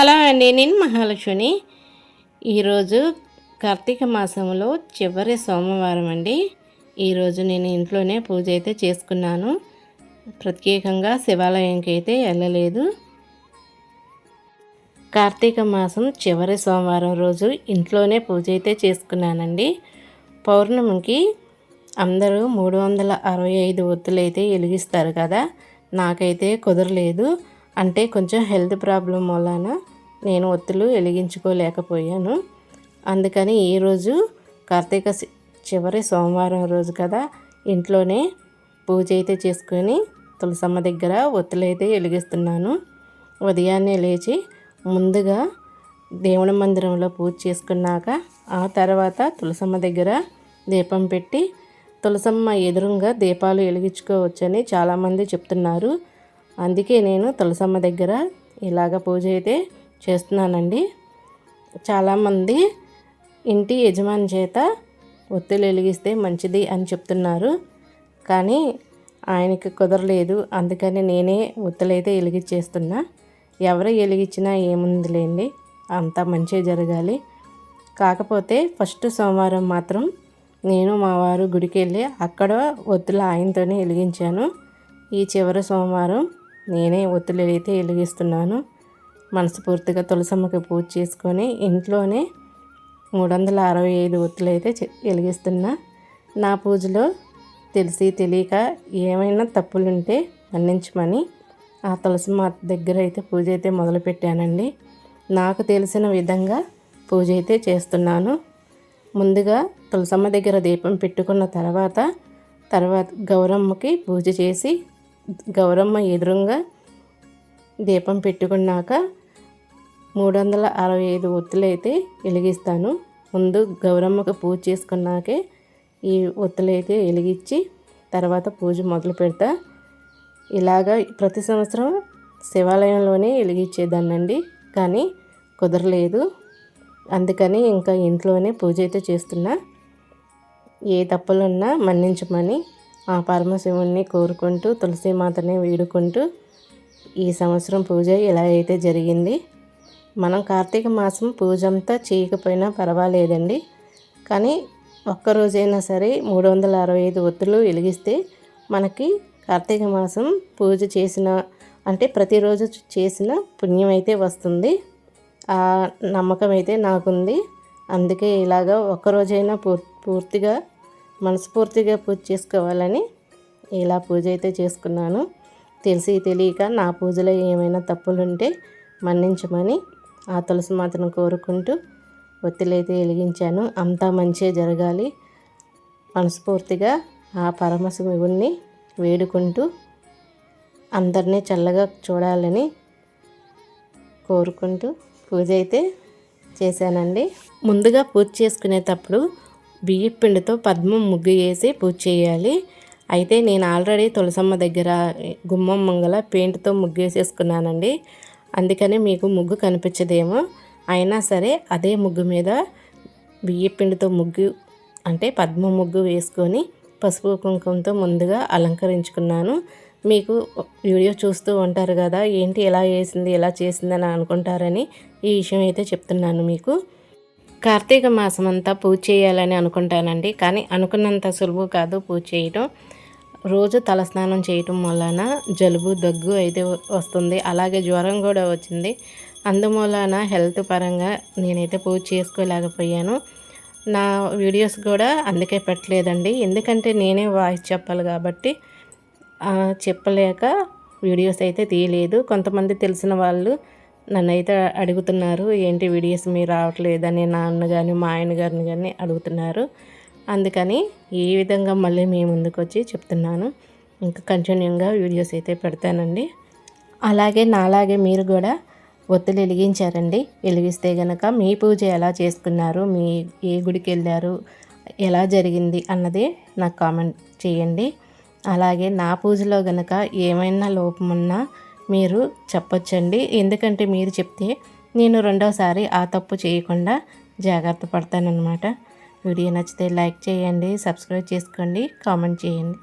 Hello అండి నేను మహాలక్ష్మిని. ఈరోజు కార్తీక మాసంలో చివరి సోమవారం అండి. ఈరోజు నేను ఇంట్లోనే పూజ అయితే చేసుకున్నాను. ప్రత్యేకంగా శివాలయంకి అయితే వెళ్ళలేదు. కార్తీక మాసం చివరి సోమవారం రోజు ఇంట్లోనే పూజ అయితే చేసుకున్నానండి. పౌర్ణమికి అందరూ మూడు వందల అరవై ఐదు ఒత్తులు అయితే వెలిగిస్తారు కదా. నాకైతే కుదరలేదు. అంటే కొంచెం హెల్త్ ప్రాబ్లం వలన నేను ఒత్తులు వెలిగించుకోలేకపోయాను. అందుకని ఈరోజు కార్తీక చివరి సోమవారం రోజు కదా ఇంట్లోనే పూజ అయితే చేసుకొని తులసమ్మ దగ్గర ఒత్తులు అయితే వెలిగిస్తున్నాను. ఉదయాన్నే లేచి ముందుగా దేవుని మందిరంలో పూజ చేసుకున్నాక ఆ తర్వాత తులసమ్మ దగ్గర దీపం పెట్టి తులసమ్మ ఎదురుగా దీపాలు వెలిగించుకోవచ్చని చాలామంది చెప్తున్నారు. అందుకే నేను తులసమ్మ దగ్గర ఇలాగ పూజ అయితే చేస్తున్నానండి. చాలామంది ఇంటి యజమాని చేత ఒత్తిడి వెలిగిస్తే మంచిది అని చెప్తున్నారు. కానీ ఆయనకి కుదరలేదు. అందుకని నేనే ఒత్తులైతే వెలిగించేస్తున్నా. ఎవరు వెలిగించినా ఏముందిలేండి. అంత మంచిగా జరగాలి. కాకపోతే ఫస్ట్ సోమవారం మాత్రం నేను మా వారు గుడికి వెళ్ళి అక్కడ ఒత్తులు ఆయనతోనే వెలిగించాను. ఈ చివరి సోమవారం నేనే ఒత్తులు అయితే వెలిగిస్తున్నాను. మనస్ఫూర్తిగా తులసమ్మకి పూజ చేసుకొని ఇంట్లోనే మూడు వందల అరవై ఐదు ఒత్తులు అయితే వెలిగిస్తున్నా. నా పూజలో తెలిసి తెలియక ఏమైనా తప్పులుంటే మన్నించమని ఆ తులసమ్మ దగ్గర అయితే పూజ అయితే మొదలుపెట్టానండి. నాకు తెలిసిన విధంగా పూజ అయితే చేస్తున్నాను. ముందుగా తులసమ్మ దగ్గర దీపం పెట్టుకున్న తర్వాత తర్వాత గౌరమ్మకి పూజ చేసి గౌరమ్మ ఎదురుగా దీపం పెట్టుకున్నాక మూడు వందల అరవై ఐదు ఒత్తులు అయితే వెలిగిస్తాను. ముందు గౌరమ్మకు పూజ చేసుకున్నాకే ఈ ఒత్తులు అయితే వెలిగించి తర్వాత పూజ మొదలు పెడతా. ఇలాగా ప్రతి సంవత్సరం శివాలయంలోనే వెలిగించేదాన్నండి కానీ కుదరలేదు. అందుకని ఇంకా ఇంట్లోనే పూజ అయితే చేస్తున్నా. ఏ తప్పులున్నా మన్నించమని ఆ పరమశివుణ్ణి కోరుకుంటూ తులసి మాతని వీడుకుంటూ ఈ సంవత్సరం పూజ ఇలా అయితే జరిగింది. మనం కార్తీక మాసం పూజ అంతా చేయకపోయినా పర్వాలేదండి. కానీ ఒక్కరోజైనా సరే మూడు వందల అరవై ఐదు ఒత్తులు వెలిగిస్తే మనకి కార్తీక మాసం పూజ చేసిన అంటే ప్రతిరోజు చేసిన పుణ్యం అయితే వస్తుంది. ఆ నమ్మకం అయితే నాకుంది. అందుకే ఇలాగా ఒక్కరోజైనా పూర్ పూర్తిగా మనస్ఫూర్తిగా పూజ చేసుకోవాలని ఇలా పూజ అయితే చేసుకున్నాను. తెలిసి తెలియక నా పూజలో ఏమైనా తప్పులుంటే మన్నించమని ఆ తులసి మాతను కోరుకుంటూ ఒత్తిలైతే వెలిగించాను. అంతా మంచిగా జరగాలి. మనస్ఫూర్తిగా ఆ పరమశివుణ్ణి వేడుకుంటూ అందరినీ చల్లగా చూడాలని కోరుకుంటూ పూజ అయితే చేశానండి. ముందుగా పూజ చేసుకునేటప్పుడు బియ్యపిండితో పద్మం ముగ్గు వేసి పూజ చేయాలి. అయితే నేను ఆల్రెడీ తులసమ్మ దగ్గర గుమ్మం మంగళ పెయింట్తో ముగ్గు వేసేసుకున్నానండి. అందుకని మీకు ముగ్గు కనిపించదేమో. అయినా సరే అదే ముగ్గు మీద బియ్యపిండితో ముగ్గు అంటే పద్మ ముగ్గు వేసుకొని పసుపు కుంకుమతో ముందుగా అలంకరించుకున్నాను. మీకు వీడియో చూస్తూ ఉంటారు కదా ఏంటి ఎలా వేసింది ఎలా చేసింది అని అనుకుంటారని ఈ విషయం అయితే చెప్తున్నాను మీకు. కార్తీక మాసం అంతా పూజ చేయాలని అనుకుంటానండి. కానీ అనుకున్నంత సులువు కాదు పూజ చేయటం. రోజు తలస్నానం చేయటం వలన జలుబు దగ్గు అయితే వస్తుంది. అలాగే జ్వరం కూడా వచ్చింది. అందువలన హెల్త్ పరంగా నేనైతే పూజ చేసుకోలేకపోయాను. నా వీడియోస్ కూడా అందుకే పెట్టలేదండి. ఎందుకంటే నేనే వాయిస్ చెప్పాలి కాబట్టి చెప్పలేక వీడియోస్ అయితే తీయలేదు. కొంతమంది తెలిసిన వాళ్ళు నన్ను అయితే అడుగుతున్నారు ఏంటి వీడియోస్ మీరు రావట్లేదని నాన్న కానీ మా ఆయన గారిని కానీ అడుగుతున్నారు. అందుకని ఈ విధంగా మళ్ళీ మీ ముందుకు వచ్చి చెప్తున్నాను. ఇంకా కంటిన్యూగా వీడియోస్ అయితే పెడతానండి. అలాగే నాలాగే మీరు కూడా ఒత్తులు వెలిగించారండి. వెలిగిస్తే గనక మీ పూజ ఎలా చేసుకున్నారు మీ ఏ గుడికి వెళ్ళారు ఎలా జరిగింది అన్నది నాకు కామెంట్ చేయండి. అలాగే నా పూజలో గనక ఏమైనా లోపమున్నా మీరు చెప్పొచ్చండి. ఎందుకంటే మీరు చెప్తే నేను రెండోసారి ఆ తప్పు చేయకుండా జాగ్రత్త పడతానన్నమాట. వీడియో నచ్చితే లైక్ చేయండి సబ్స్క్రైబ్ చేసుకోండి కామెంట్ చేయండి.